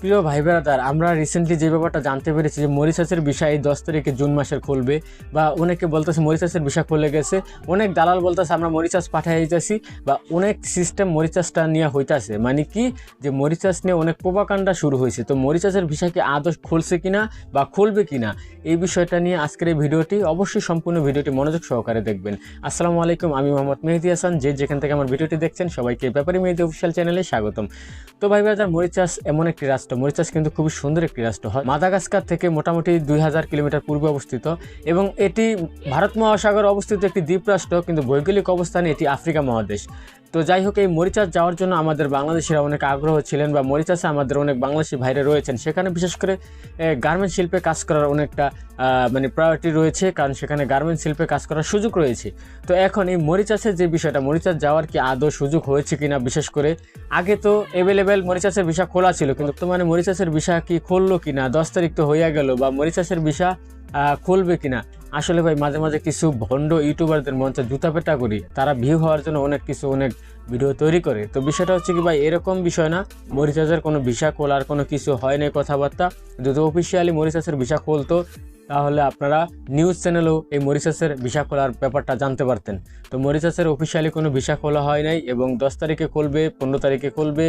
প্রিয় ভাই ব্রাদার আমরা রিসেন্টলি যে ব্যাপারটা জানতে পেরেছি যে মরিচাসের বিষয় এই দশ তারিখে জুন মাসের খুলবে বা অনেকে বলতেছে মরিচাসের বিষয় খুলে গেছে। অনেক দালাল বলতেছে আমরা মরিচাস পাঠাই যাচ্ছি বা অনেক সিস্টেম মরিচাসটা নিয়ে হইতাছে। মানে কি? যে মরিচাস নিয়ে অনেক প্রোপাকাণ্ডা শুরু হয়েছে। তো মরিচাসের বিষয় কি আদৌ খুলছে কিনা বা খুলবে কিনা এই বিষয়টা নিয়ে আজকের এই ভিডিওটি অবশ্যই সম্পূর্ণ ভিডিওটি মনোযোগ সহকারে দেখবেন। আসসালামু আলাইকুম, আমি মোহাম্মদ মেহেদি হাসান। যে যেখান থেকে আমার ভিডিওটি দেখছেন সবাইকে ব্যাপারী মেহেদি অফিসিয়াল চ্যানেলে স্বাগতম। তো ভাই ব্রাদার মরিচাস এমন একটি রাষ্ট্র মরিচাস কিন্তু খুবই সুন্দর একটি রাষ্ট্র হয়। মাদাগাস্কার থেকে মোটামুটি দুই হাজার কিলোমিটার পূর্বে অবস্থিত এবং এটি ভারত মহাসাগর অবস্থিত একটি দ্বীপ রাষ্ট্র কিন্তু ভৌগোলিক অবস্থানে এটি আফ্রিকা মহাদেশ। তো যাই হোক, এই মরিচাস যাওয়ার জন্য আমাদের বাংলাদেশিরা অনেক আগ্রহ ছিলেন বা মরিচাসে আমাদের অনেক বাংলাদেশি ভাইরা রয়েছেন। সেখানে বিশেষ করে গার্মেন্ট শিল্পে কাজ করার অনেকটা মানে প্রায়োরিটি রয়েছে, কারণ সেখানে গার্মেন্ট শিল্পে কাজ করার সুযোগ রয়েছে। তো এখন এই মরিচাসের যে বিষয়টা মরিচাস যাওয়ার কি আদৌ সুযোগ হয়েছে কিনা, বিশেষ করে আগে তো অ্যাভেলেবেল মরিচাসের ভিসা খোলা ছিল, কিন্তু বর্তমানে মরিচাসের ভিসা কি খুললো কিনা, দশ তারিখ তো হইয়া গেল, বা মরিচাসের ভিসা খুলবে কিনা আসলে ভাই, মাঝে মাঝে কিছু ভণ্ড ইউটিউবারদের মঞ্চে জুতা পেটা করি। তারা ভিউ হওয়ার জন্য অনেক কিছু, অনেক ভিডিও তৈরি করে। তো বিষয়টা হচ্ছে কি ভাই, এরকম বিষয় না মরিচাসের কোনো ভিসা খোলার কোনো কিছু হয় নাই কথাবার্তা। যদি অফিসিয়ালি মরিচাসের ভিসা খুলতো তাহলে আপনারা নিউজ চ্যানেলেও এই মরিচাসের ভিসা খোলার ব্যাপারটা জানতে পারতেন। তো মরিচাসের অফিসিয়ালি কোনো ভিসা খোলা হয় নাই এবং দশ তারিখে খুলবে পনেরো তারিখে খুলবে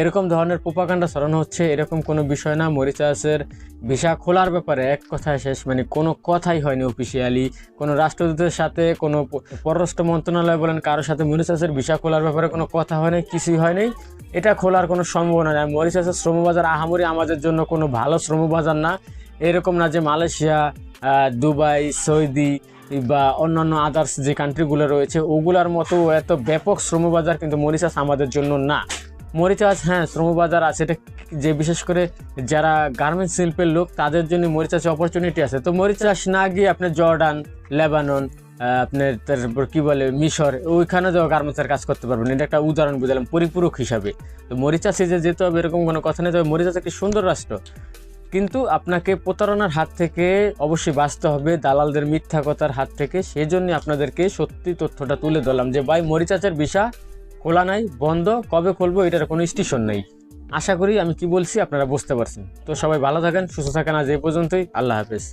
এরকম ধরনের প্রোপাকাণ্ডা সরানো হচ্ছে, এরকম কোনো বিষয় না। মরিচাসের ভিসা খোলার ব্যাপারে এক কথায় শেষ মানে কোনো কথাই হয়নি অফিসিয়ালি কোনো রাষ্ট্রদূতের সাথে, কোনো পররাষ্ট্র মন্ত্রণালয় বলেন কারোর সাথে মরিচাসের ভিসা খোলার ব্যাপারে কোনো কথা হয় নাই, কিছুই হয়নি এটা খোলার কোনো সম্ভাবনা নেই। মরিচাসের শ্রমবাজার আহামরি আমাদের জন্য কোনো ভালো শ্রমবাজার না। এরকম না যে মালয়েশিয়া দুবাই, সৌদি বা অন্যান্য আদার্স যে কান্ট্রিগুলো রয়েছে, ওগুলার মতো এত ব্যাপক শ্রমবাজার কিন্তু মরিচাস আমাদের জন্য না। মরিচাস হ্যাঁ শ্রমবাজার আছে। এটা যে বিশেষ করে যারা গার্মেন্টস শিল্পের লোক, তাদের জন্য মরিচাসে অপরচুনিটি আছে। তো মরিচাস না গিয়ে আপনি জর্ডান, লেবানন আপনার তারপর কী বলে, মিশর, ওইখানে যাও গার্মেন্টসের কাজ করতে পারবেন। এটা একটা উদাহরণ বুঝলাম, পরিপূরক হিসাবে। তো মরিচাসে যে যেতে হবে, এরকম কোনো কথা নেই, তবে মরিচাস একটি সুন্দর রাষ্ট্র। কিন্তু আপনাকে প্রতারণার হাত থেকে অবশ্যই বাঁচতে হবে, দালালদের মিথ্যা কথার হাত থেকে। সেই সেজন্য আপনাদেরকে সত্যি তথ্যটা তুলে ধরলাম যে, ভাই মরিচাচের ভিসা খোলা নাই, বন্ধ, কবে খুলবো এটার কোনো স্টেশন নেই। আশা করি আমি কি বলছি আপনারা বুঝতে পারছেন। তো সবাই ভালো থাকেন, সুস্থ থাকেন, আজ এই পর্যন্তই। আল্লাহ হাফেজ।